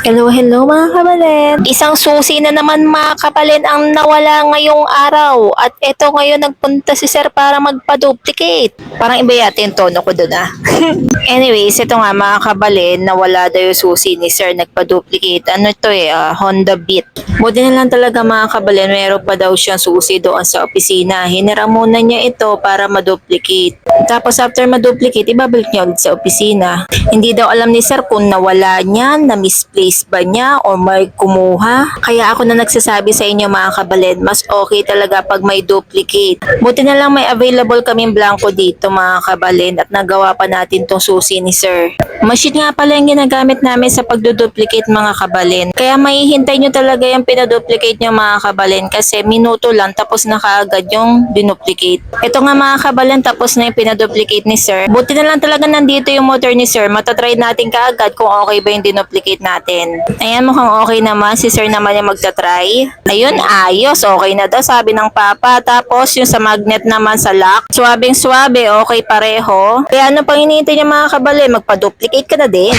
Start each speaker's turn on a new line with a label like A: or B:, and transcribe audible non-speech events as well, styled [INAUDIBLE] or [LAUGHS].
A: Hello, hello mga kabalin. Isang susi na naman mga kabalin ang nawala ngayong araw. At eto ngayon nagpunta si sir para magpa-duplicate. Parang iba yata yung tono ko dun ah. [LAUGHS] [LAUGHS] Anyways, ito nga mga kabalin, nawala daw yung susi ni sir nagpa-duplicate. Ano to eh, ah, Honda Beat. Buti na lang talaga mga kabalin, meron pa daw siyang susi doon sa opisina. Hinira muna niya ito para ma-duplicate. Tapos after ma-duplicate, ibabalik niya ulit sa opisina. Hindi daw alam ni sir kung nawala niya, na-misplace ba niya, o may kumuha. Kaya ako na nagsasabi sa inyo mga kabalin, mas okay talaga pag may duplicate. Buti na lang may available kaming blanco dito mga kabalin at nagawa pa natin tong susi ni sir. Machine nga pala yung ginagamit namin sa pagduduplicate mga kabalin. Kaya mahihintay nyo talaga yung pinaduplicate nyo mga kabalin kasi minuto lang tapos na kaagad yung dinuplicate. Ito nga mga kabalin tapos na yung pinaduplicate ni sir. Buti na lang talaga nandito yung motor ni sir. Matatry natin kaagad kung okay ba yung dinuplicate natin. Ayan mukhang okay naman. Si sir naman yung magtatry. Ayun ayos. Okay na daw sabi ng papa. Tapos yung sa magnet naman sa lock. Swabing swabe. Okay pareho. Kaya ano pang iniintay niyo mga kabalin? Magpa-duplicate ka na din.